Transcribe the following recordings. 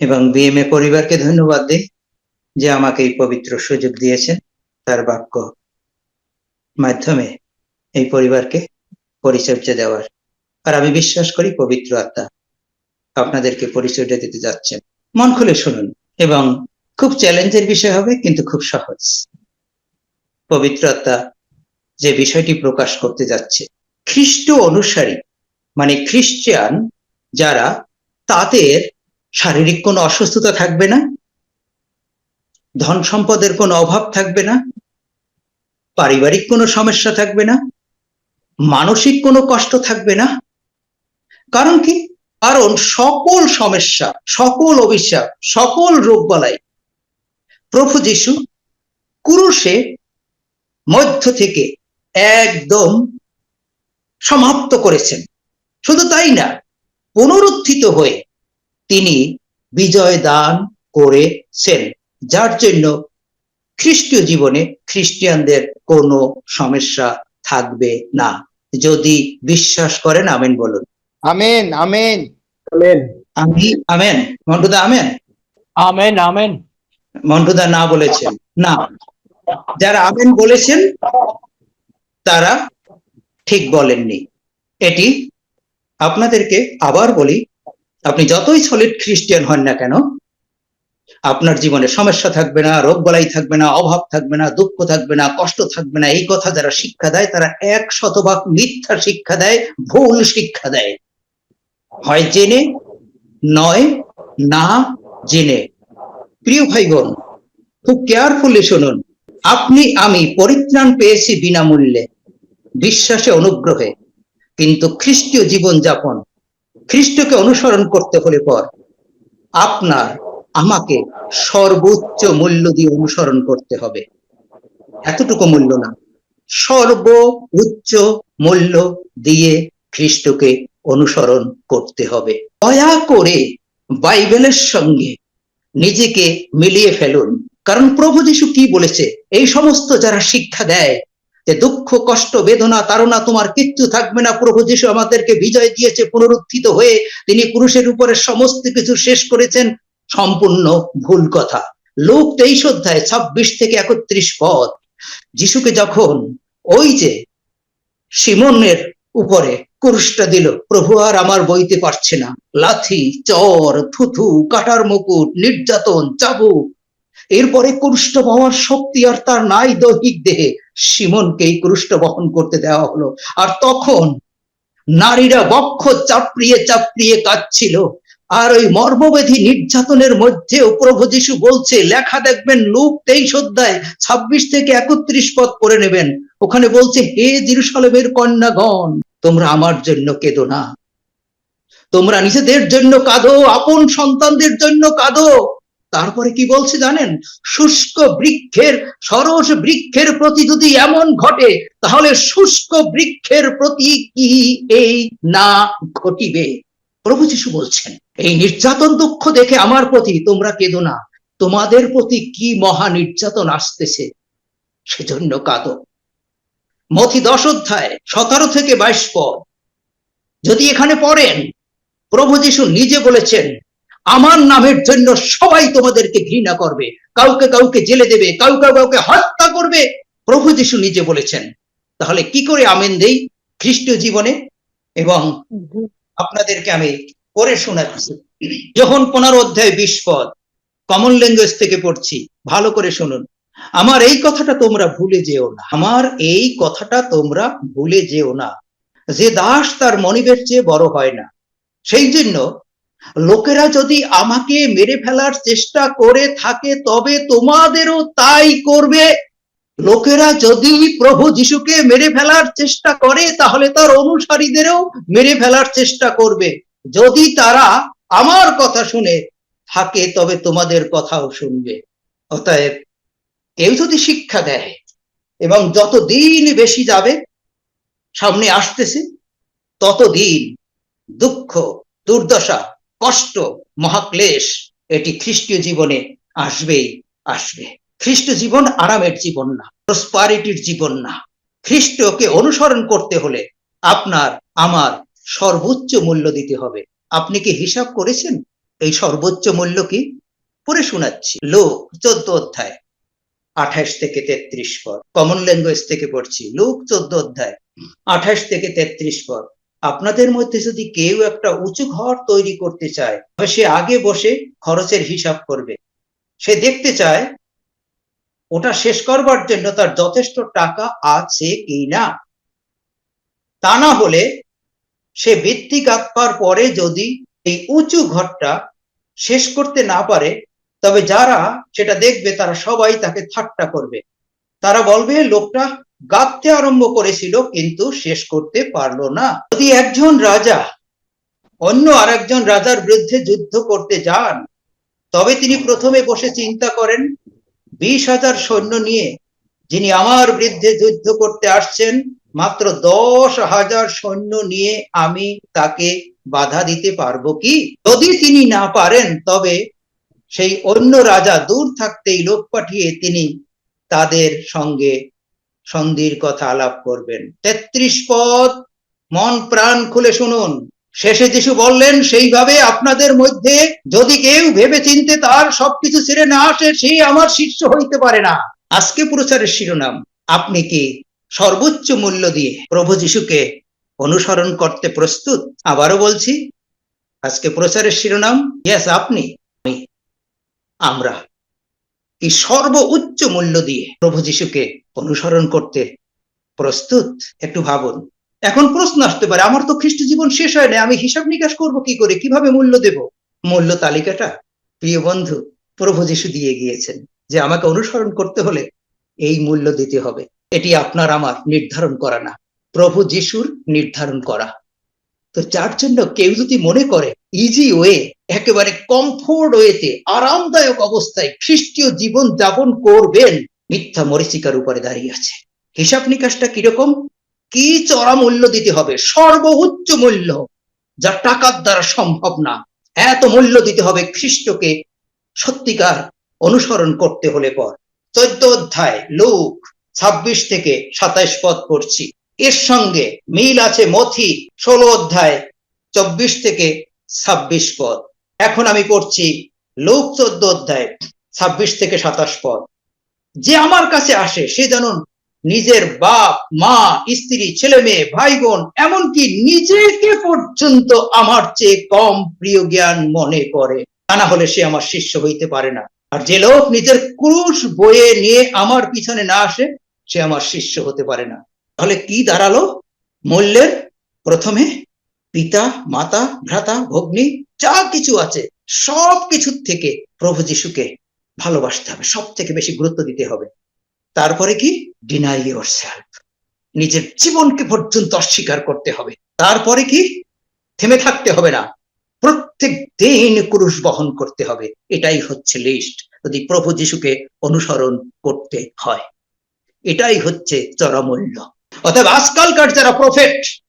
এবং বিএমএ পরিবারকে ধন্যবাদ দিই যে আমাকে এই পবিত্র সুযোগ দিয়েছেন তার বাক্য মাধ্যমে এই পরিবারকে পরিচর্যা দেওয়ার। আর আমি বিশ্বাস করি পবিত্র আত্মা আপনাদেরকে পরিচর্যা দিতে যাচ্ছেন মন খুলে শুনুন এবং খুব চ্যালেঞ্জের বিষয় হবে, কিন্তু খুব সহজ। পবিত্র আত্মা যে বিষয়টি প্রকাশ করতে যাচ্ছে, খ্রিস্ট অনুসারী মানে খ্রিস্টান যারা, তাদের শারীরিক কোনো অসুস্থতা থাকবে না, ধন সম্পদের কোনো অভাব থাকবে না, পারিবারিক কোনো সমস্যা থাকবে না, মানসিক কোনো কষ্ট থাকবে না। কারণ কি? কারণ সকল সমস্যা, সকল অভিশাপ, সকল রোগ বলাই প্রভু যিশু কুরুষে মধ্য থেকে একদম সমাপ্ত করেছেন। শুধু তাই না, পুনরুত্থিত হয়ে তিনি বিজয় দান করেছেন যার জন্য খ্রিস্টীয় জীবনে খ্রিস্টিয়ানদের কোনো সমস্যা থাকবে না। যদি বিশ্বাস করেন আমেন বলুন। Amen amen. আমেন। আমি আমেন। মন্টুদা আমেন? Amen amen. মন্টুদা না বলেছেন না। যারা আমেন বলেছেন তারা ঠিক বলেননি। এটি আপনাদেরকে আবার বলি আপনি যতই সলিড খ্রিস্টিয়ান হন না কেন, আপনার জীবনে সমস্যা থাকবে না, রোগ বলাই থাকবে না, অভাব থাকবে না, দুঃখ থাকবে না, কষ্ট থাকবে না, এই কথা যারা শিক্ষা দেয় তারা এক শতভাগ মিথ্যা শিক্ষা দেয়, ভুল শিক্ষা দেয়। হয় জেনে, নয় না জেনে। প্রিয় ভাই বোন খুব কেয়ারফুলি শুনুন। আপনি, আমি পরিত্রাণ পেয়েছি বিনামূল্যে, বিশ্বাসে, অনুগ্রহে। কিন্তু খ্রিস্টীয় জীবন যাপন খ্রিস্টকে অনুসরণ করতে হলে পর আপনার, আমাকে সর্বোচ্চ মূল্য দিয়ে অনুসরণ করতে হবে। এতটুকু মূল্য না। সর্ব উচ্চ মূল্য দিয়ে খ্রিস্টকে অনুসরণ করতে হবে। দয়া করে বাইবেলের সঙ্গে নিজেকে মিলিয়ে ফেলুন। কারণ প্রভু যিশু কি বলেছে? এই সমস্ত যারা শিক্ষা দেয় যে দুঃখ, কষ্ট, বেদনা তারা তোমার কিচ্ছু থাকবে না। প্রভু যিশু আমাদেরকে বিজয় দিয়েছে, পুনরুত্থিত হয়ে তিনি পুরুষের উপরে সমস্ত কিছু শেষ করেছেন। সম্পূর্ণ ভুল কথা। লোক তেইশ অধ্যায়, ছাব্বিশ থেকে একত্রিশ পদ। যিশুকে যখন ওই যে সিমনের উপরে কুরুশটা দিল, প্রভু আর আমার বইতে পারছে না। লাথি, চর, থুথু, কাটার মুকুট, নির্যাতন, চাবুক। এরপরে কুরুষ্ট পাওয়ার শক্তি আর তার নাই দৈহিক দেহে। সিমনকে এই কুরুষ্ট বহন করতে দেওয়া হলো। আর তখন নারীরা বক্ষ চাপড়িয়ে চাপড়িয়ে কাঁদছিল। আর ওই মর্মবেধী নির্যাতনের মধ্যেও প্রভু যিশু বলছে, লেখা দেখবেন, লুক তেইশ অধ্যায়, ছাব্বিশ থেকে একত্রিশ পদ করে নেবেন। ওখানে বলছে, হে জিরুসালেমের কন্যাগণ, তোমরা আমার জন্য কেঁদো না। তোমরা নিজেদের জন্য কাঁদো, আপন সন্তানদের জন্য কাঁদো। তারপরে কি বলছে জানেন? শুষ্ক বৃক্ষের, সরস বৃক্ষের প্রতি যদি এমন ঘটে, তাহলে শুষ্ক বৃক্ষের প্রতি কি এই না ঘটিবে? প্রভু যিশু বলছেন, এই নির্যাতন দুঃখ দেখে আমার প্রতি তোমরা কেঁদো না। তোমাদের প্রতি কি মহা নির্যাতন আসতেছে? সেজন্য কাঁদো। মথি দশ অধ্যায়, সতেরো থেকে বাইশ পদ। যদি এখানে পড়েন, প্রভু যিশু নিজে বলেছেন আমার নামের জন্য সবাই তোমাদেরকে ঘৃণা করবে। কাউকে কাউকে জেলে দেবে, কাউকে কাউকে হত্যা করবে। প্রভু যিশু নিজে বলেছেন। তাহলে কি করে আমেন দেই খ্রিস্টীয় জীবনে? এবং আপনাদেরকে আমি পড়ে শোনাচ্ছি। যখন পনেরো অধ্যায় বিশ পদ কমন ল্যাঙ্গুয়েজ থেকে পড়ছি, ভালো করে শুনুন। আমার এই কথাটা তোমরা ভুলে যেও না। আমার এই কথাটা তোমরা ভুলে যেও না। যে দাস তার মনিবের চেয়ে বড় হয় না। সেই জন্য লোকেরা যদি আমাকে মেরে ফেলার চেষ্টা করে থাকে, তবে তোমাদেরও তাই করবে। লোকেরা যদি প্রভু যিশুকে মেরে ফেলার চেষ্টা করে, তাহলে তার অনুসারীদেরও মেরে ফেলার চেষ্টা করবে। যদি তারা আমার কথা শুনে থাকে, তবে তোমাদের কথাও শুনবে। অতএব কেউ যদি শিক্ষা দেয় এবং যত দিন বেশি যাবে, সামনে আসতেছে, ততদিন দুঃখ, দুর্দশা কষ্ট, মহাক্লেশ, এটি খ্রিস্টীয় জীবনে আসবেই আসবে। খ্রিস্ট জীবন আরামের জীবন না, প্রসপারিটির জীবন না। খ্রিস্টকে অনুসরণ করতে হলে আপনার, আমার সর্বোচ্চ মূল্য দিতে হবে। আপনি কি হিসাব করেছেন? এই সর্বোচ্চ মূল্য কি? পড়ে শোনাচ্ছি। লোক, চোদ্দ অধ্যায়, আঠাশ থেকে তেত্রিশ পর কমন ল্যাঙ্গুয়েজ থেকে পড়ছি। লোক, চোদ্দ অধ্যায়, আঠাশ থেকে তেত্রিশ পদ। আপনাদের মধ্যে যদি কেউ একটা উঁচু ঘর তৈরি করতে চায় সে আগে বসে খরচের হিসাব করবে। সে দেখতে চায়, ওটা শেষ করবার জন্য তার যথেষ্ট টাকা আছে কি না। তা না হলে সে ভিত্তি গাঁথবার পরে যদি এই উঁচু ঘরটা শেষ করতে না পারে, তবে যারা সেটা দেখবে তারা সবাই তাকে ঠাট্টা করবে। তারা বলবে, লোকটা গাঁথতে আরম্ভ করেছিল, কিন্তু শেষ করতে পারল না। যদি একজন রাজা অন্য আরেকজন রাজার বিরুদ্ধে যুদ্ধ করতে যান, তবে তিনি প্রথমে বসে চিন্তা করেন, বিশ হাজার সৈন্য নিয়ে যিনি আমার বিরুদ্ধে যুদ্ধ করতে আসছেন, মাত্র দশ হাজার সৈন্য নিয়ে আমি তাকে বাধা দিতে পারব কি? যদি তিনি না পারেন, তবে সেই অন্য রাজা দূর থাকতেই লোক পাঠিয়ে তিনি তাদের সঙ্গে সন্ধির কথা আলাপ করবেন। তেত্রিশ পদ, মন প্রাণ খুলে শুনুন। শেষে যিশু বললেন, সেইভাবে আপনাদের মধ্যে যদি কেউ ভেবে চিনতে তার সবকিছু ছেড়ে না আসে সেই আমার শিষ্য হইতে পারে না। আজকে প্রচারের শিরোনাম, আপনি কি সর্বোচ্চ মূল্য দিয়ে প্রভু যিশুকে অনুসরণ করতে প্রস্তুত? আবারও বলছি, আজকে প্রচারের শিরোনাম ইয়েস আপনি, আমি, আমরা। কি সর্বোচ্চ মূল্য দিয়ে প্রভু যিশুকে অনুসরণ করতে প্রস্তুত। একটু ভাবুন। এখন প্রশ্ন আসতে পারে, আমার তো খ্রিস্ট জীবন শেষ হয় না আমি হিসাব নিকাশ করব কি করে? কীভাবে মূল্য দেব? মূল্য তালিকাটা, প্রিয় বন্ধু, প্রভু যিশু দিয়ে গিয়েছেন যে আমাকে অনুসরণ করতে হলে এই মূল্য দিতে হবে। এটি আপনার আমার নির্ধারণ করা না, প্রভু যিশুর নির্ধারণ করা। তো যার জন্য কেউ যদি মনে করে ইজি ওয়ে একেবারে কমফোর্ট ওয়েতে আরামদায়ক অবস্থায় খ্রিস্টীয় জীবন যাপন করবেন, মিথ্যা মরিচিকার উপরে দাঁড়িয়ে আছে। হিসাব নিকাশটা কীরকম? কি চড়া মূল্য দিতে হবে? সর্বোচ্চ মূল্য, যা টাকার দ্বারা সম্ভব না। এত মূল্য দিতে হবে খ্রিস্টকে, সত্যিকার অনুসরণ করতে হলে পর। চোদ্দ অধ্যায়, লোক, ছাব্বিশ থেকে সাতাইশ পদ পড়ছি। এর সঙ্গে মিল আছে মথি, ষোলো অধ্যায়, চব্বিশ থেকে ছাব্বিশ পদ। এখন আমি পড়ছি লোক চোদ্দ অধ্যায়, ছাব্বিশ থেকে সাতাশ পদ। যে আমার কাছে আসে, সে যেন নিজের বাপ, মা, স্ত্রী, ছেলে মেয়ে, ভাই বোন, এমনকি নিজেকে পর্যন্ত আমার চেয়ে কম প্রিয় জ্ঞান মনে করে। তা না হলে সে আমার শিষ্য হইতে পারে না। আর যে লোক নিজের ক্রুশ বয়ে নিয়ে আমার পিছনে না আসে, সে আমার শিষ্য হতে পারে না। তাহলে কি দাঁড়াল মূল্যের প্রথমে? পিতা, মাতা, ভ্রাতা, ভগ্নী, যা কিছু আছে, সব কিছুর থেকে প্রভু যিশুকে ভালোবাসতে হবে সব থেকে বেশি গুরুত্ব দিতে হবে। তারপরে কি? ডিনাই ইউর সেলফ নিজের জীবনকে পর্যন্ত অস্বীকার করতে হবে। তারপরে কি? থেমে থাকতে হবে না। প্রত্যেক দিন ক্রুশ বহন করতে হবে। এটাই হচ্ছে লিস্ট যদি প্রভু যিশুকে অনুসরণ করতে হয়। এটাই হচ্ছে চরমূল্য। অতএব আজকালকার যারা প্রফেট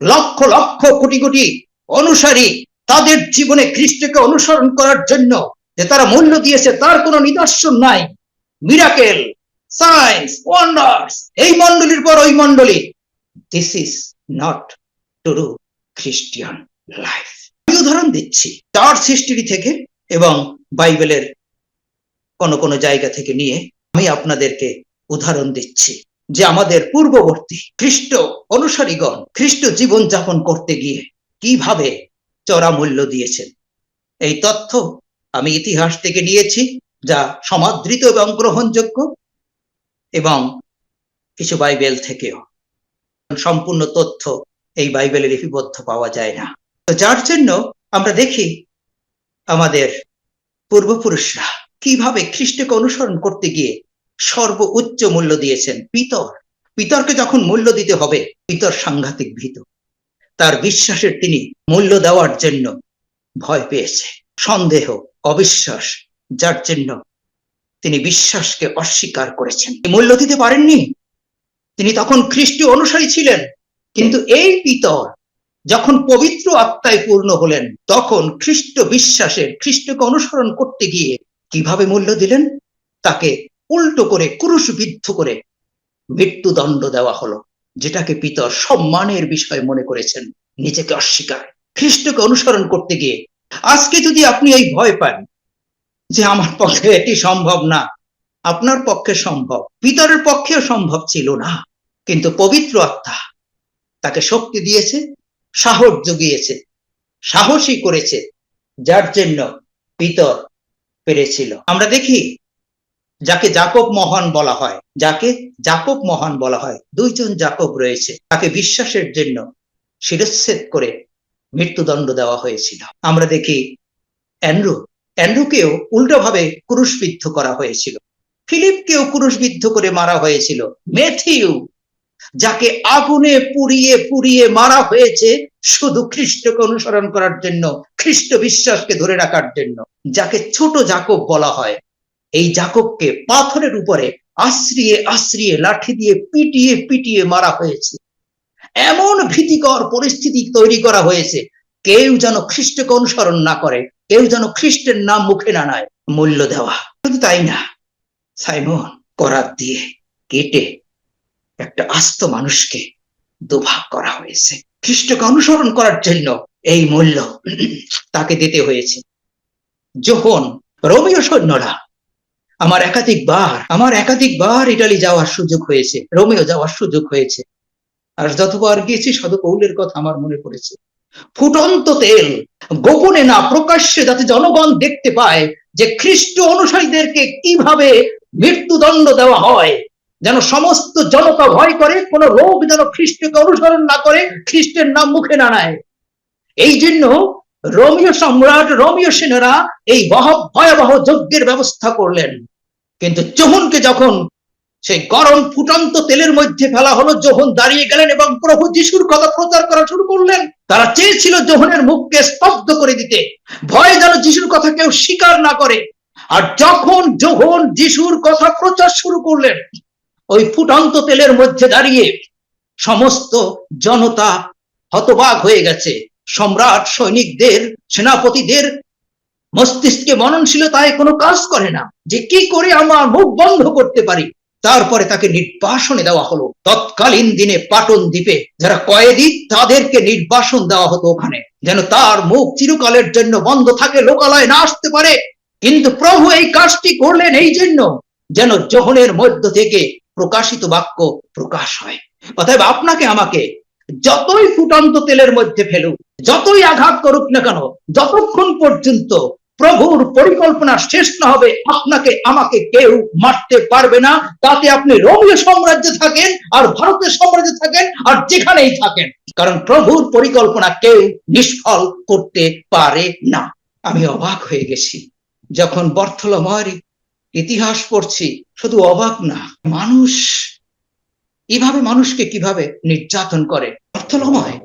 লক্ষ লক্ষ কোটি কোটি অনুসারী তাদের জীবনে খ্রিস্টকে অনুসরণ করার জন্য যে তারা মূল্য দিয়েছে, তার কোনো নিদর্শন নাই। মিরাকেল সায়েন্স ওয়ান্ডার্স এই মন্ডলীর পর ওই মন্ডলী this is not true Christian life আমি উদাহরণ দিচ্ছি। চার্চ হিস্ট্রি থেকে এবং বাইবেলের কোন কোন জায়গা থেকে নিয়ে আমি আপনাদেরকে উদাহরণ দিচ্ছি। যে আমাদের পূর্ববর্তী খ্রিস্ট অনুসারীগণ খ্রিস্ট জীবন যাপন করতে গিয়ে কীভাবে চড়া মূল্য দিয়েছেন। এই তথ্য আমি ইতিহাস থেকে নিয়েছি, যা সমাদৃত এবং গ্রহণযোগ্য এবং কিছু বাইবেল থেকেও। সম্পূর্ণ তথ্য এই বাইবেলে লিপিবদ্ধ পাওয়া যায় না। তো যার জন্য আমরা দেখি আমাদের পূর্বপুরুষরা কীভাবে খ্রিস্টকে অনুসরণ করতে গিয়ে সর্বোচ্চ মূল্য দিয়েছেন পিতর। পিতরকে যখন মূল্য দিতে হবে, পিতর সাংঘাতিক ভীত। তার বিশ্বাসের তিনি মূল্য দেওয়ার জন্য ভয় পেয়েছে, সন্দেহ, অবিশ্বাস, যার জন্য তিনি বিশ্বাসকে অস্বীকার করেছেন। মূল্য দিতে পারেননি। তিনি তখন খ্রিস্টীয় অনুসারী ছিলেন, কিন্তু এই পিতর যখন পবিত্র আত্মায় পূর্ণ হলেন, তখন খ্রিস্ট বিশ্বাসের খ্রিস্টকে অনুসরণ করতে গিয়ে কীভাবে মূল্য দিলেন? তাকে উল্টো করে, ক্রুশবিদ্ধ করে মৃত্যুদণ্ড দেওয়া হলো, যেটাকে পিতর সম্মানের বিষয় মনে করেছেন, নিজেকে অস্বীকার। খ্রিস্টকে অনুসরণ করতে গিয়ে, আজকে যদি আপনি এই ভয় পান যে আমার পক্ষে এটি সম্ভব না, আপনার পক্ষে সম্ভব পিতরের পক্ষেও সম্ভব ছিল না, কিন্তু পবিত্র আত্মা তাকে শক্তি দিয়েছে, সাহস জুগিয়েছে, সাহসী করেছে, যার জন্য পিতর পেরেছিল। আমরা দেখি যাকে জাকব মহান বলা হয়, যাকে জাকব মহান বলা হয়, দুইজন জাকব রয়েছে। তাকে বিশ্বাসের জন্য শিরচ্ছেদ করে মৃত্যুদণ্ড দেওয়া হয়েছিল। আমরা দেখি অ্যান্ড্রু, অ্যান্ড্রুকেও উল্টোভাবে ক্রুশবিদ্ধ করা হয়েছিল। ফিলিপকেও ক্রুশবিদ্ধ করে মারা হয়েছিল। মেথিউ যাকে আগুনে পুড়িয়ে পুড়িয়ে মারা হয়েছে শুধু খ্রিস্টকে অনুসরণ করার জন্য, খ্রিস্ট বিশ্বাসকে ধরে রাখার জন্য, যাকে ছোট জাকব বলা হয় এই জাকবকে পাথরের উপরে আশ্রিয়ে আশ্রিয়ে লাঠি দিয়ে পিটিয়ে পিটিয়ে মারা হয়েছে। এমন ভীতিকর পরিস্থিতি তৈরি করা হয়েছে, কেউ যেন খ্রিস্টকে অনুসরণ না করে, কেউ যেন খ্রিস্টের নাম মুখে না নেয়, মূল্য দেওয়া। শুধু তাই না? সাইমন, করাত দিয়ে কেটে একটা আস্ত মানুষকে দুভাগ করা হয়েছে। খ্রিস্টকে অনুসরণ করার জন্য এই মূল্য তাকে দিতে হয়েছে। যখন রোমিও সৈন্যরা আমার একাধিকবার আমার একাধিকবার ইটালি যাওয়ার সুযোগ হয়েছে, রোমিও যাওয়ার সুযোগ হয়েছে। আর যতবার গিয়েছি সাধু পৌলের কথা আমার মনে পড়েছে। ফুটন্ত তেল, গোপনে না প্রকাশ্যে, যাতে জনগণ দেখতে পায় যে খ্রিস্ট অনুসারীদেরকে কীভাবে মৃত্যুদণ্ড দেওয়া হয়, যেন সমস্ত জনতা ভয় করে, কোন লোক যেন খ্রিস্টকে অনুসরণ না করে, খ্রিস্টের নাম মুখে না নেয়। এই জন্য রোমিও সম্রাট রোমিও সেনারা এই বহ- ভয়াবহ যজ্ঞের ব্যবস্থা করলেন। কিন্তু যোহনকে যখন সেই গরম ফুটন্ত তেলের মধ্যে ফেলা হলো যোহন দাঁড়িয়ে গেলেন এবং প্রভু যিশুর কথা প্রচার করা শুরু করলেন। তারা চেয়েছিল যোহনের মুখকে স্তব্ধ করে দিতে। ভয় যেন যিশুর কথা কেউ স্বীকার না করে। আর যখন যোহন যিশুর কথা প্রচার শুরু করলেন, ওই ফুটন্ত তেলের মধ্যে দাঁড়িয়ে সমস্ত জনতা হতবাক হয়ে গেছে। সম্রাট সৈনিকদের, সেনাপতিদের মস্তিষ্কে মননশীলতায় কোনো কাজ করে না। যে কি করে আমার মুখ বন্ধ করতে পারি? তারপরে তাকে নির্বাসনে দেওয়া হলো। তৎকালীন দিনে পাটন দ্বীপে যারা কয়েদি, তাদেরকে নির্বাসন দেওয়া হতো ওখানে। যেন তার মুখ চিরকালের জন্য বন্ধ থাকে, লোকালয় না আসতে পারে। কিন্তু প্রভু এই কাজটি করলেন এই জন্য যেন যোহনের মধ্য থেকে প্রকাশিত বাক্য প্রকাশ হয়। অতএব আপনাকে, আমাকে যতই ফুটন্ত তেলের মধ্যে ফেলুক, যতই আঘাত করুক না কেন, যতক্ষণ পর্যন্ত প্রভুর পরিকল্পনা শেষ না হবে, আপনাকে, আমাকে কেউ মারতে পারবে না। তাতে আপনি রোমীয় সাম্রাজ্যে থাকেন আর ভারতের সাম্রাজ্যে থাকেন আর যেখানেই থাকেন। কারণ প্রভুর পরিকল্পনা কেউ নিষ্ফল করতে পারে না। আমি অবাক হয়ে গেছি। যখন বর্থলময়ের ইতিহাস পড়ছি, শুধু অবাক না, মানুষ এভাবে মানুষকে কীভাবে নির্যাতন করে? বর্থলময়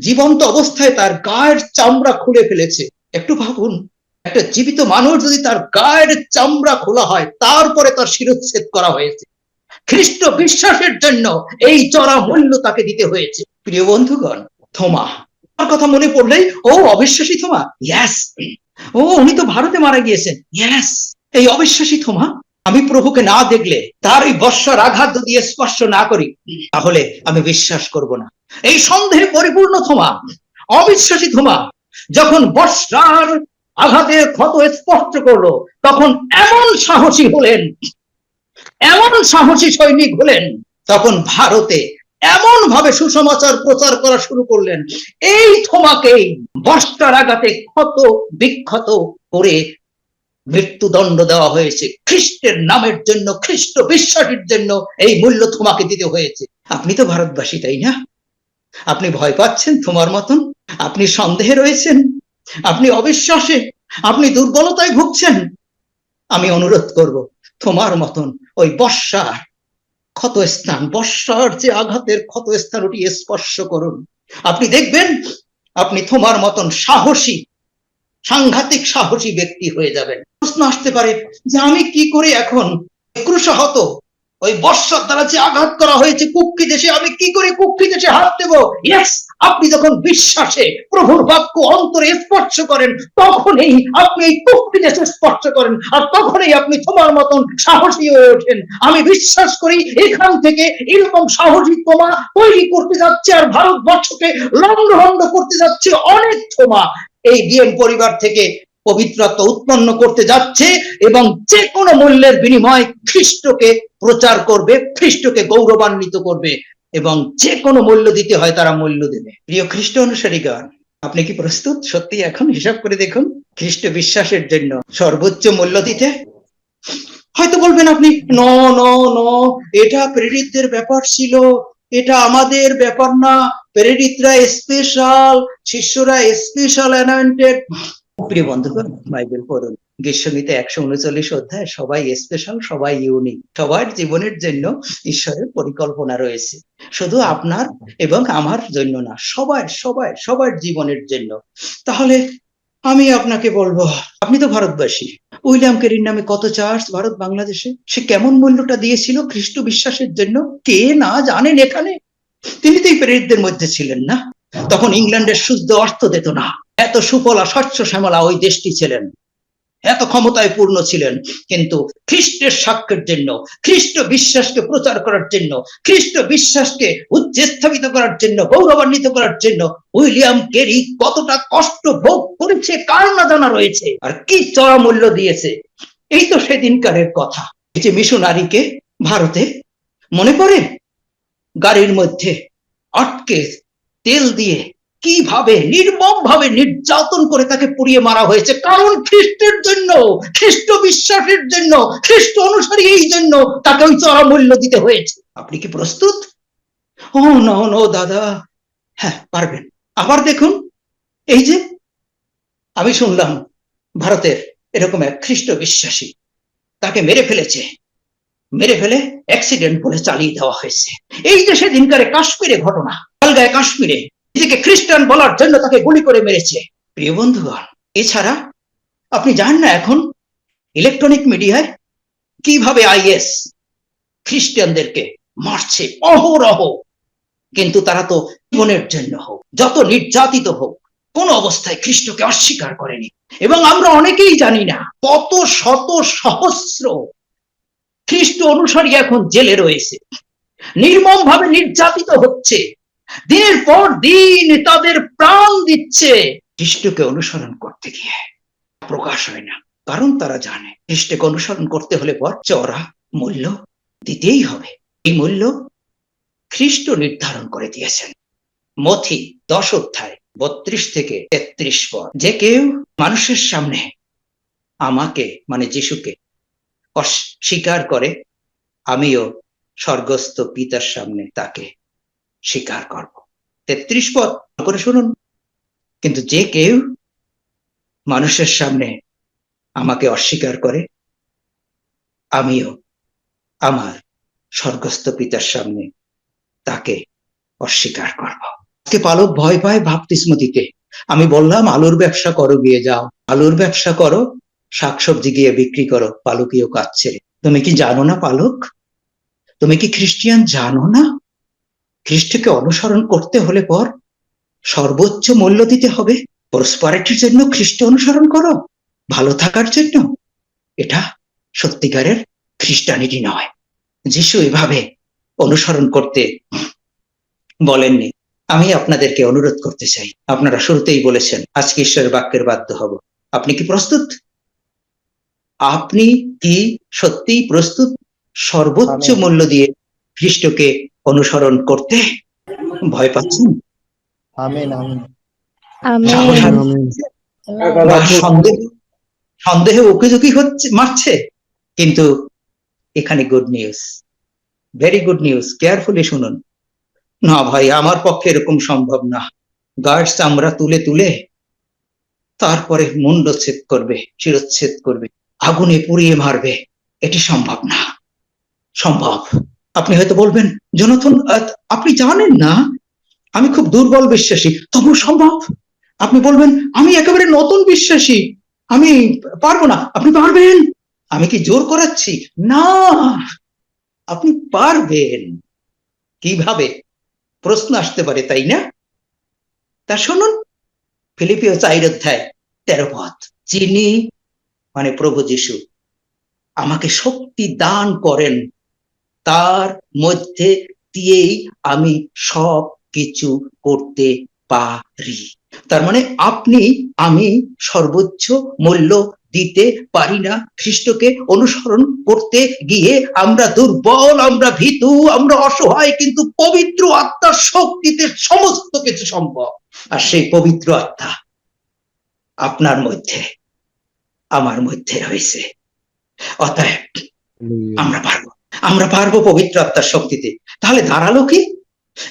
জীবন্ত অবস্থায় তার গায়ের চামড়া খুলে ফেলেছে। একটু ভাবুন একটা জীবিত মানুষ যদি তার গায়ের চামড়া খোলা হয়, তারপরে তার শিরোচ্ছেদ করা হয়েছে। খ্রিস্ট বিশ্বাসের জন্য এই চড়া মূল্য তাকে দিতে হয়েছে। প্রিয় বন্ধুগণ, থমা। আমার কথা মনে পড়লেই, ও অবিশ্বাসী থমা ইয়াস ও, উনি তো ভারতে মারা গিয়েছেন ইয়াস এই অবিশ্বাসী থমা, আমি প্রভুকে না দেখলে, তার এই বর্ষার আঘাত যদি স্পর্শ না করি, তাহলে আমি বিশ্বাস করব না। এই সন্দেহে পরিপূর্ণ থমা, অবিশ্বাসী থমা, যখন বর্ষার আঘাতের ক্ষত স্পষ্ট করল। তখন এমন সাহসী হলেন, এমন সাহসী সৈনিক হলেন, তখন ভারতে এমন ভাবে সুসমাচার প্রচার করা শুরু করলেন। এই থমাকেই বর্ষার আঘাতে ক্ষত বিক্ষত করে মৃত্যুদণ্ড দেওয়া হয়েছে। খ্রিস্টের নামের জন্য, খ্রিস্ট বিশ্বাসের জন্য এই মূল্য তোমাকে দিতে হয়েছে। আপনি তো ভারতবাসী, তাই না? আপনি ভয় পাচ্ছেন তোমার মতন? আপনি সন্দেহে রয়েছেন? আপনি অবিশ্বাসে, আপনি দুর্বলতায় ভুগছেন। আমি অনুরোধ করব, তোমার মতন ওই বর্ষার ক্ষত স্থান বর্ষার যে আঘাতের ক্ষত স্থান ওটি স্পর্শ করুন। আপনি দেখবেন, আপনি তোমার মতন সাহসী, সাংঘাতিক সাহসী ব্যক্তি হয়ে যাবেন। প্রশ্ন আসতে পারে যে আমি কি করে এখন ক্রুশাহত ওই বর্ষার দ্বারা যে আঘাত করা হয়েছে কুক্ষি দেশে আমি কি করে কুক্ষি দেশে হাত দেবো? আপনি যখন বিশ্বাসে প্রভুর বাক্য অন্তরে স্পর্শ করেন, তখনই আপনি এই কুক্ষি দেশে স্পর্শ করেন আর তখনই আপনি তোমার মতন সাহসী হয়ে ওঠেন। আমি বিশ্বাস করি এখান থেকে এরকম সাহসী তোমা তৈরি করতে যাচ্ছে আর ভারতবর্ষকে লন্ড করতে যাচ্ছে অনেক তোমা। এই ডিএম পরিবার থেকে পবিত্রত্ব উৎপন্ন করতে যাচ্ছে এবং যে কোনো মূল্যের বিনিময় খ্রিস্টকে প্রচার করবে, খ্রিস্টকে গৌরবান্বিত করবে এবং যে কোনো মূল্য দিতে হয় তারা মূল্য দেবে। প্রিয় খ্রিস্ট অনুসারীগণ, আপনি কি প্রস্তুত? সত্যি এখন হিসাব করে দেখুন, খ্রিস্ট বিশ্বাসের জন্য সর্বোচ্চ মূল্য দিতে? হয়তো বলবেন আপনি, ন ন ন, এটা প্রেরিতদের ব্যাপার ছিল, এটা আমাদের ব্যাপার না, প্রেরিতরা স্পেশাল শিষ্যরা স্পেশাল অ্যানয়েন্টেড প্রিয় বন্ধুগণ, বাইবেল পড়ুন। গীর্ষণীতে একশো উনচল্লিশ অধ্যায়, সবাই স্পেশাল সবাই ইউনিক সবার জীবনের জন্য ঈশ্বরের পরিকল্পনা রয়েছে। শুধু আপনার এবং আমার জন্য না, সবার সবার সবার জীবনের জন্য। তাহলে আমি আপনাকে বলব, আপনি তো ভারতবাসী। উইলিয়াম কেরির নামে কত চার্চ ভারত, বাংলাদেশে? সে কেমন মূল্যটা দিয়েছিল খ্রিস্ট বিশ্বাসের জন্য? কে না জানেন এখানে? তিনি তো এই প্রেরিতদের মধ্যে ছিলেন না। তখন ইংল্যান্ডের শুদ্ধ অর্থ দিত না। এত সুফলা স্বচ্ছ শ্যামলা ওই দেশটি ছিলেন। এত ক্ষমতায় পূর্ণ ছিলেন, কিন্তু খ্রিস্টের সাক্ষ্যের জন্য, খ্রিস্ট বিশ্বাসকে প্রচার করার জন্য, খ্রিস্ট বিশ্বাসকে উচ্চস্থাপিত করার জন্য, গৌরবান্বিত করার জন্য উইলিয়াম কেরি কতটা কষ্ট ভোগ করেছে, কার না জানা রয়েছে, আর কি চড়া মূল্য দিয়েছে। এই তো সেদিনকারের কথা। এই যে মিশনারিকে ভারতে মনে পড়ে? গাড়ির মধ্যে আটকে তেল দিয়ে কীভাবে নির্মম ভাবে নির্যাতন করে তাকে পুড়িয়ে মারা হয়েছে? কারণ খ্রিস্টের জন্য, খ্রিস্ট বিশ্বাসের জন্য, খ্রিস্ট অনুসারী এই জন্য তাকে ওই চড়া মূল্য দিতে হয়েছে। আপনি কি প্রস্তুত? ও, নো নো, দাদা। হ্যাঁ পারবেন। আবার দেখুন, এই যে, আমি শুনলাম ভারতের এরকম এক খ্রিস্ট বিশ্বাসী তাকে মেরে ফেলেছে। মেরে ফেলে অ্যাক্সিডেন্ট বলে চালিয়ে দেওয়া হয়েছে। এই যে সেদিনকারে কাশ্মীরে ঘটনা আলগায় কাশ্মীরে নিজেকে খ্রিস্টান বলার জন্য তাকে গুলি করে মেরেছে। প্রিয় বন্ধুগণ, এছাড়া আপনি জানেন না এখন ইলেকট্রনিক মিডিয়ায় কীভাবে আইএস খ্রিস্টানদেরকে মারছে? অহরহ। কিন্তু তারা তো জীবনের জন্য হোক, যত নির্যাতিত হোক, কোন অবস্থায় খ্রিস্টকে অস্বীকার করেনি। এবং আমরা অনেকেই জানি না কত শত সহস্র খ্রিস্ট অনুসারী এখন জেলে রয়েছে। নির্মম ভাবে নির্যাতিত হচ্ছে। দিনের পর দিন তাদের প্রাণ দিচ্ছে। খ্রিস্টকে অনুসরণ করতে গিয়ে প্রকাশ হয় না। কারণ তারা জানে খ্রিস্টকে অনুসরণ করতে হলে পর চড়া মূল্য দিতেই হবে। এই মূল্য খ্রিস্ট নির্ধারণ করে দিয়েছেন। মথি দশ অধ্যায় বত্রিশ থেকে তেত্রিশ পর, যে কেউ মানুষের সামনে আমাকে মানে যিশুকে, অস্বীকার করে, আমিও স্বর্গস্থ পিতার সামনে তাকে স্বীকার করব। তেত্রিশ পদ করে শুনুন। কিন্তু যে কেউ মানুষের সামনে আমাকে অস্বীকার করে, আমিও আমার স্বর্গস্থ পিতার সামনে তাকে অস্বীকার করব। আজকে পালক ভয় পায় ভাবতিস্ম দিতে আমি বললাম, আলুর ব্যবসা করো, গিয়ে যাও। আলুর ব্যবসা করো, শাকসবজি গিয়ে বিক্রি করো, পালকীয় কাজ ছেড়ে। তুমি কি জানো না পালক? তুমি কি খ্রিস্টিয়ান? জানো না? খ্রিস্টকে অনুসরণ করতে হলে পর সর্বোচ্চ মূল্য দিতে হবে। প্রসপারিটির জন্য খ্রিস্ট অনুসরণ করো। ভালো থাকার জন্য। এটা সত্যিকারের খ্রিস্টানিটি নয়। যিশু এভাবে অনুসরণ করতে বলেননি। আমি আপনাদেরকে অনুরোধ করতে চাই। আপনারা শুরুতেই বলেছেন আজকে ঈশ্বরের বাক্যের বাধ্য হব। আপনি কি প্রস্তুত? আপনি কি সত্যিই প্রস্তুত? সর্বোচ্চ মূল্য দিয়ে খ্রিস্টকে অনুসরণ করতে ভয় পাচ্ছেন? Amen amen. সন্দেহ সন্দেহে উকিঝুঁকি হচ্ছে মারছে। কিন্তু এখানে good news very good news carefully শুনুন। না ভাই আমার পক্ষে এরকম সম্ভব না। গার্ড চামড়া তুলে তুলে তারপরে মুন্ডচ্ছেদ করবে শিরচ্ছেদ করবে আগুনে পুড়িয়ে মারবে। এটি সম্ভব না। সম্ভব। আপনি হয়তো বলবেন, জনথন আপনি জানেন না? আমি খুব দুর্বল বিশ্বাসী। তবু সম্ভব? আপনি বলবেন, আমি একেবারে নতুন বিশ্বাসী। আমি পারব না। আপনি পারবেন? আমি কি জোর করাচ্ছি? না। আপনি পারবেন। কীভাবে? প্রশ্ন আসতে পারে, তাই না? তা শুনুন। ফিলিপিও চাইর অধ্যায় তেরো পথ। যিনি মানে প্রভু যিশু, আমাকে শক্তি দান করেন তার মধ্যে দিয়েই আমি সব কিছু করতে পারি। তার মানে আপনি আমি সর্বোচ্চ মূল্য দিতে পারি না। খ্রিস্টকে অনুসরণ করতে গিয়ে আমরা দুর্বল আমরা ভীতু আমরা অসহায় কিন্তু পবিত্র আত্মার শক্তিতে সমস্ত কিছু সম্ভব। আর সেই পবিত্র আত্মা আপনার মধ্যে আমার মধ্যে রয়েছে। অতএব আমরা পারব। আমরা পারব পবিত্র আত্মার শক্তিতে। তাহলে দাঁড়াল কি?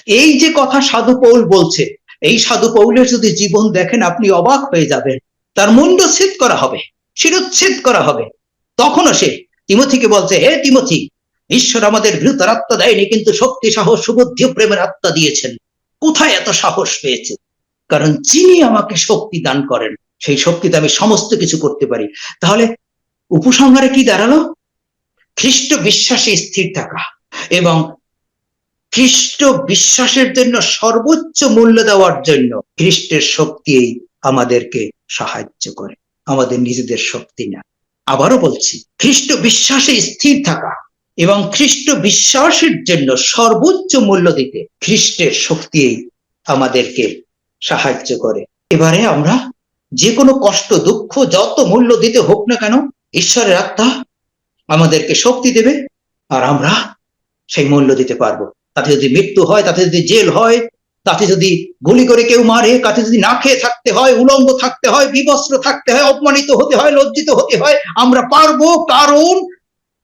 এই যে কথা সাধু পৌল বলছে, এই সাধু পৌলের যদি জীবন দেখেন, আপনি অবাক হয়ে যাবেন। তার মুন্ডচ্ছেদ করা হবে, শিরচ্ছেদ করা হবে। তখনও সে তিমথিকে বলছে, হে তিমথি, ঈশ্বর আমাদের বৃহত্তর আত্মা দেয়নি, কিন্তু শক্তি, সাহস, সুবুদ্ধি প্রেমের আত্মা দিয়েছেন। কোথায় এত সাহস পেয়েছে? কারণ যিনি আমাকে শক্তি দান করেন, সেই শক্তিতে আমি সমস্ত কিছু করতে পারি। তাহলে উপসংহারে কি দাঁড়াল? খ্রিস্ট বিশ্বাসে স্থির থাকা এবং খ্রিস্ট বিশ্বাসের জন্য সর্বোচ্চ মূল্য দেওয়ার জন্য খ্রিস্টের শক্তি আমাদেরকে সাহায্য করে। আমাদের নিজেদের শক্তি না। আবারও বলছি, খ্রিস্ট বিশ্বাসে স্থির থাকা এবং খ্রিস্ট বিশ্বাসের জন্য সর্বোচ্চ মূল্য দিতে খ্রিস্টের শক্তি আমাদেরকে সাহায্য করে। এবারে আমরা যে কোনো কষ্ট, দুঃখ, যত মূল্য দিতে হোক না কেন, ঈশ্বরের আত্মা আমাদেরকে শক্তি দেবে আর আমরা সেই মূল্য দিতে পারব। তাতে যদি মৃত্যু হয়, তাতে যদি জেল হয়, তাতে যদি গুলি করে কেউ মারে, তাতে যদি না খেয়ে থাকতে হয় উলঙ্গ থাকতে হয়, বিবস্ত্র থাকতে হয়, অপমানিত হতে হয়, লজ্জিত হতে হয়, আমরা পারব, কারণ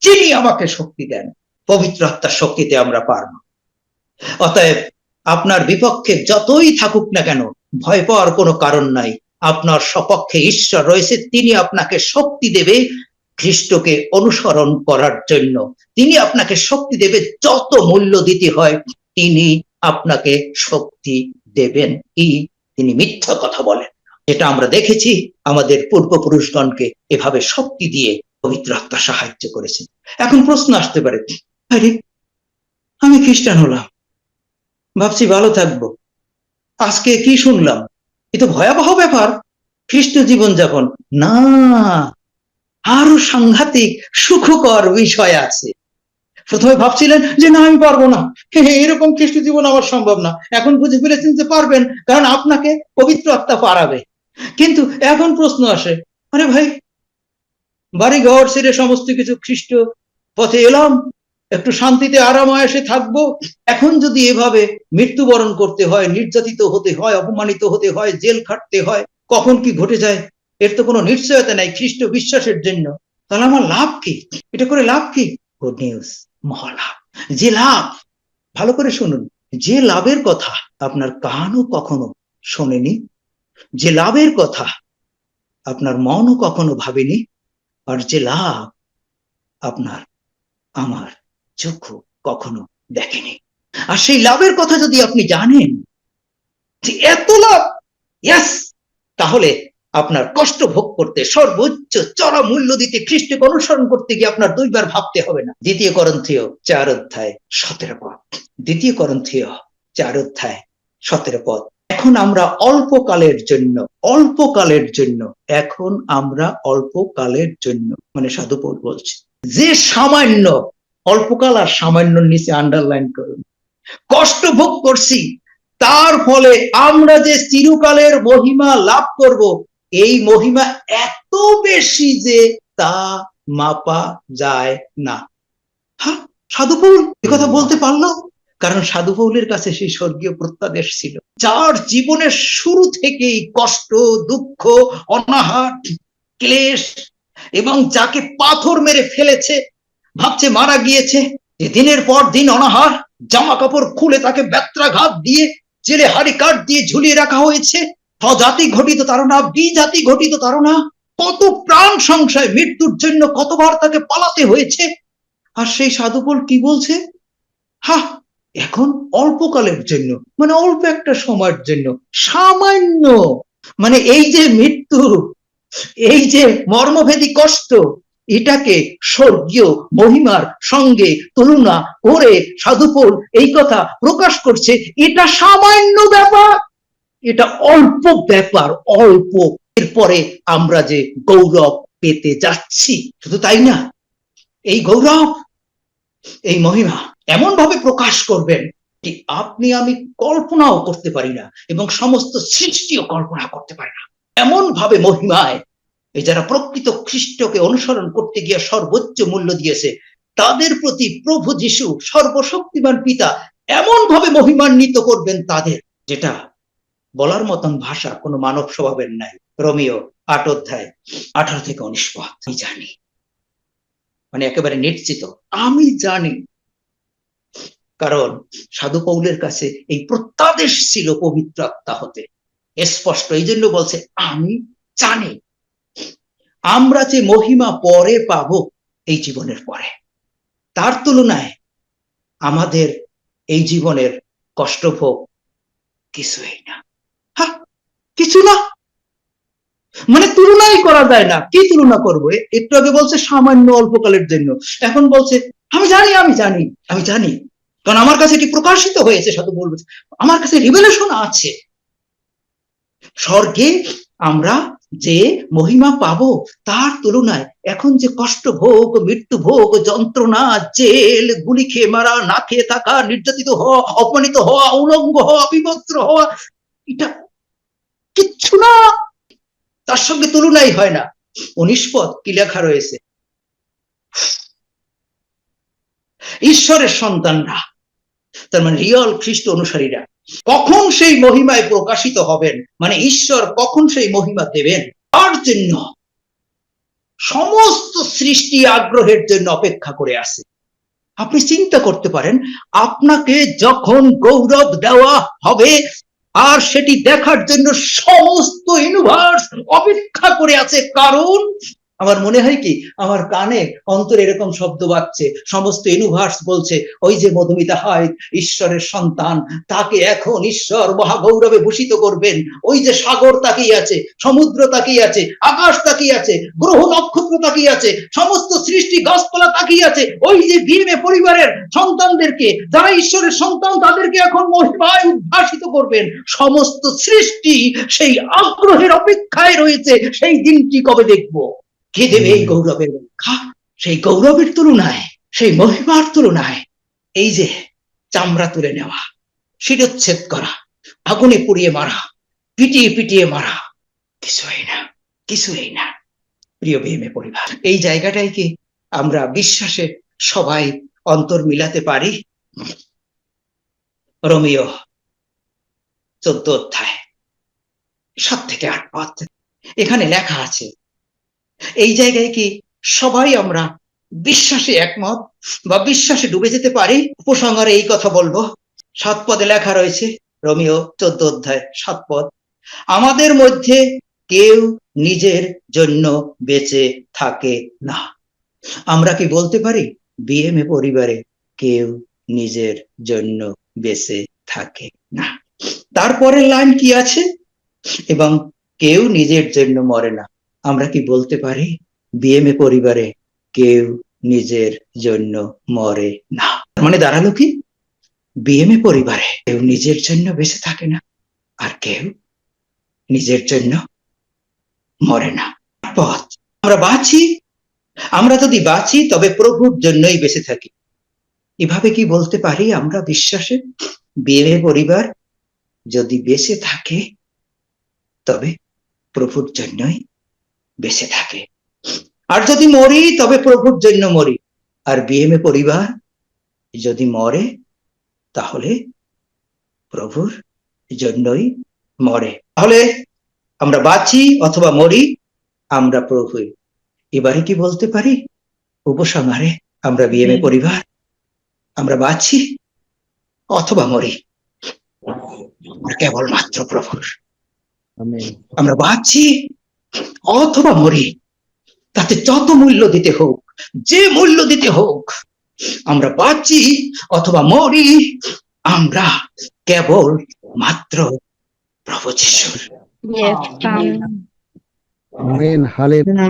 যিনি আমাকে শক্তি দেন। পবিত্র আত্মার শক্তিতে আমরা পারব। অতএব আপনার বিপক্ষে যতই থাকুক না কেন, ভয় পাওয়ার কোনো কারণ নাই। আপনার সপক্ষে ঈশ্বর রয়েছে, তিনি আপনাকে শক্তি দেবে খ্রিস্টকে অনুসরণ করার জন্য। তিনি আপনাকে শক্তি দেবে, যত মূল্য দিতে হয়, তিনি আপনাকে শক্তি দেবেন। কি তিনি মিথ্যা কথা বলেন। যেটা আমরা দেখেছি, আমাদের পূর্বপুরুষগণকে এভাবে শক্তি দিয়ে পবিত্র আত্মা সাহায্য করেছেন এখন প্রশ্ন আসতে পারে, আরে, আমি খ্রিস্টান হলাম, ভাবছি ভালো থাকব। আজকে কি শুনলাম? এ তো ভয়াবহ ব্যাপার। খ্রিস্ট জীবনযাপন না আরও সাংঘাতিক সুখকর বিষয় আছে। প্রথমে ভাবছিলেন যে, না, আমি পারব না। এরকম খ্রিস্ট জীবন আমার সম্ভব না। এখন বুঝে ফেলেছেন যে পারবেন, কারণ আপনাকে পবিত্র আত্মা পারাবে। কিন্তু এখন প্রশ্ন আসে, আরে ভাই বাড়ি ঘর ছেড়ে সমস্ত কিছু খ্রিস্ট পথে এলাম, একটু শান্তিতে আরাম এসে থাকব। এখন যদি এভাবে মৃত্যুবরণ করতে হয়, নির্যাতিত হতে হয়, অপমানিত হতে হয়, জেল খাটতে হয়, কখন কি ঘটে যায়? এর তো কোনো নিশ্চয়তা নাই খ্রিস্ট বিশ্বাসের জন্য। তাহলে আমার লাভ কি? এটা করে লাভ কি? গুড নিউজ মহালাভ। যে লাভ, ভালো করে শুনুন, যে লাভের কথা আপনার কানও কখনো শোনেনি, যে লাভের কথা আপনার মনও কখনো ভাবেনি, আর যে লাভ আপনার আমার চক্ষু কখনো দেখেনি। আর সেই লাভের কথা যদি আপনি জানেন যে এত লাভ ইয়াস তাহলে আপনার কষ্ট ভোগ করতে, সর্বোচ্চ চড়া মূল্য দিতে, খ্রিস্টকে অনুসরণ করতে গিয়ে আপনার দুইবার ভাবতে হবে না। দ্বিতীয় করন্থীয় চার অধ্যায় সতেরো পদ। দ্বিতীয় করন্থীয় চার অধ্যায় সতেরো পদ। এখন আমরা অল্পকালের জন্য অল্পকালের জন্য, এখন আমরা অল্পকালের জন্য মানে সাধু পৌল বলছে, যে সামান্য অল্পকাল আর সামান্য নিচে আন্ডারলাইন করুন। কষ্ট ভোগ করছি, তার ফলে আমরা যে চিরকালের মহিমা লাভ করব এই মহিমা এত বেশি যে তা মাপা যায় না। হ্যাঁ সাধু পৌল কথা বলতে পারল? কারণ সাধু পৌলের কাছে সেই স্বর্গীয় প্রত্যাদেশ ছিল। যার জীবনের শুরু থেকেই কষ্ট, দুঃখ, অনাহার, ক্লেশ এবং যাকে পাথর মেরে ফেলেছে, ভাবছে মারা গিয়েছে, যে দিনের পর দিন অনাহার, জামা কাপড় খুলে তাকে ব্যত্রাঘাত দিয়ে, জেলে হাড়ি কাঠ দিয়ে ঝুলিয়ে রাখা হয়েছে স্বজাতি ঘটিত তারা বি জাতি ঘটিত তারা কত প্রাণ সংশয়, মৃত্যুর জন্য কতবার তাকে পালাতে হয়েছে? আর সেই সাধুপল কি বলছে? হা, এখন অল্পকালের জন্য মানে অল্প একটা সময়ের জন্য, সামান্য মানে এই যে মৃত্যু, এই যে মর্মভেদী কষ্ট, এটাকে স্বর্গীয় মহিমার সঙ্গে তুলনা করে সাধুপোল এই কথা প্রকাশ করছে। এটা সামান্য ব্যাপার। এটা অল্প ব্যাপার, অল্প। এরপরে আমরা যে গৌরব পেতে যাচ্ছি, শুধু তাই না, এই গৌরব, এই মহিমা এমন ভাবে প্রকাশ করবেন এটি আপনি আমি কল্পনাও করতে পারি না এবং সমস্ত সৃষ্টিও কল্পনা করতে পারে না। এমন ভাবে মহিমায় এই যারা প্রকৃত খ্রিস্টকে অনুসরণ করতে গিয়ে সর্বোচ্চ মূল্য দিয়েছে, তাদের প্রতি প্রভু যিশু সর্বশক্তিমান পিতা এমন ভাবে মহিমান্বিত করবেন তাদের, যেটা বলার মতন ভাষা কোনো মানব স্বভাবের নাই। রোমিও আট অধ্যায় আঠারো থেকে উনিশ পদ। আমি জানি। মানে একেবারে নিশ্চিত। আমি জানি। কারণ সাধু পৌলের কাছে এই প্রত্যাদেশ ছিল পবিত্র আত্মা হতে। স্পষ্ট। এই জন্য বলছে, আমি জানি। আমরা যে মহিমা পরে পাব এই জীবনের পরে। তার তুলনায় আমাদের এই জীবনের কষ্টভোগ কিছুই না। কিছু না। মানে তুলনাই করা যায় না। কি তুলনা করব? একটু আগে বলছে সামান্য অল্পকালের জন্য। এখন বলছে, আমি জানি আমি জানি আমি জানি। কারণ আমার কাছে এটি প্রকাশিত হয়েছে, সাধু বলবে। আমার কাছে রিভেলেশন আছে। স্বর্গে আমরা যে মহিমা পাবো, তার তুলনায় এখন যে কষ্ট ভোগ, মৃত্যু ভোগ, যন্ত্রণা, জেল, গুলি খেয়ে মারা, না খেয়ে থাকা, নির্যাতিত হওয়া, অপমানিত হওয়া, উলঙ্গ হওয়া বিবস্ত্র হওয়া, এটা কিচ্ছু না। তার সঙ্গে তুলনাই হয় না। উনিশ পদ কি লেখা রয়েছে? ঈশ্বরের সন্তানরা, তার মানে রিয়াল খ্রিস্ট অনুসারীরা, কখন সেই মহিমায় প্রকাশিত হবেন? মানে ঈশ্বর কখন সেই মহিমা দেবেন? তার জন্য। সমস্ত সৃষ্টি আগ্রহের জন্য অপেক্ষা করে আছে। আপনি চিন্তা করতে পারেন, আপনাকে যখন গৌরব দেওয়া হবে আর সেটি দেখার জন্য সমস্ত ইউনিভার্স অপেক্ষা করে আছে। কারণ আমার মনে হয় কি, আমার কানে অন্তরে এরকম শব্দ বাজছে, সমস্ত ইউনিভার্স বলছে, ওই যে মধুমিতা হয় ঈশ্বরের সন্তান, তাকে এখন ঈশ্বর মহাগৌরবে ভূষিত করবেন। ওই যে সাগর তাকিয়ে আছে, সমুদ্র তাকিয়ে আছে, আকাশ তাকিয়ে আছে, গ্রহ নক্ষত্র তাকিয়ে আছে, সমস্ত সৃষ্টি গাছপালা তাকিয়ে আছে, ওই যে বিএমএ পরিবারের সন্তানদেরকে, যারা ঈশ্বরের সন্তান, তাদেরকে এখন মহিমায় উদ্ভাসিত করবেন। সমস্ত সৃষ্টি সেই আগ্রহের অপেক্ষায় রয়েছে, সেই দিনটি কবে দেখব? কে দেবে এই গৌরবের রক্ষা? সেই গৌরবের তুলনায়, সেই মহিমার তুলনায়। এই যে চামড়া তুলে নেওয়া, শিরচ্ছেদ করা, আগুনে পুড়িয়ে মারা, পিটিয়ে পিটিয়ে মারা, কিছুই না কিছুই না। প্রিয় বিএমএ পরিবার, এই জায়গাটাই কি আমরা বিশ্বাসে সবাই অন্তর মিলাতে পারি? রোমিও চোদ্দ অধ্যায়, সাত থেকে আট পদ এখানে লেখা আছে এই জায়গায় কি সবাই আমরা বিশ্বাসে একমত বা বিশ্বাসে ডুবে যেতে পারি? উপসংহারে এই কথা বলব। সাত পদে লেখা রয়েছে, রোমিও চোদ্দ অধ্যায়, সাত পদ। আমাদের মধ্যে কেউ নিজের জন্য বেঁচে থাকে না। আমরা কি বলতে পারি? বিএমএ পরিবারে কেউ নিজের জন্য বেঁচে থাকে না। তারপরের লাইন কি আছে? এবং কেউ নিজের জন্য মরে না। আমরা কি বলতে পারি? বিএমএ পরিবারে কেউ নিজের জন্য মরে না। মানে দাঁড়াল কি? বিএমএ পরিবারে কেউ নিজের জন্য বেঁচে থাকে না, আর কেউ নিজের জন্য মরে না। পথ। আমরা বাঁচি, আমরা যদি বাঁচি, তবে প্রভুর জন্যই বেঁচে থাকি। এভাবে কি বলতে পারি আমরা বিশ্বাসে? বিএমএ পরিবার যদি বেঁচে থাকে, তবে প্রভুর জন্যই বেঁচে থাকে। আর যদি মরি তবে প্রভুর জন্য মরি। আর বিএমএ পরিবার যদি মরে তাহলে প্রভুর জন্যই মরে। তাহলে আমরা বাঁচি অথবা মরি আমরা প্রভু এবারে কি বলতে পারি? উপসংহারে আমরা বিএমএ পরিবার আমরা বাঁচি অথবা মরি। কেবলমাত্র প্রভুর। আমরা বাঁচি অথবা মরি। তাতে যত মূল্য দিতে হোক যে মূল্য দিতে হোক আমরা বাঁচি অথবা মরি আমরা কেবল মাত্র প্রভু যিশুর। Amen hallelujah.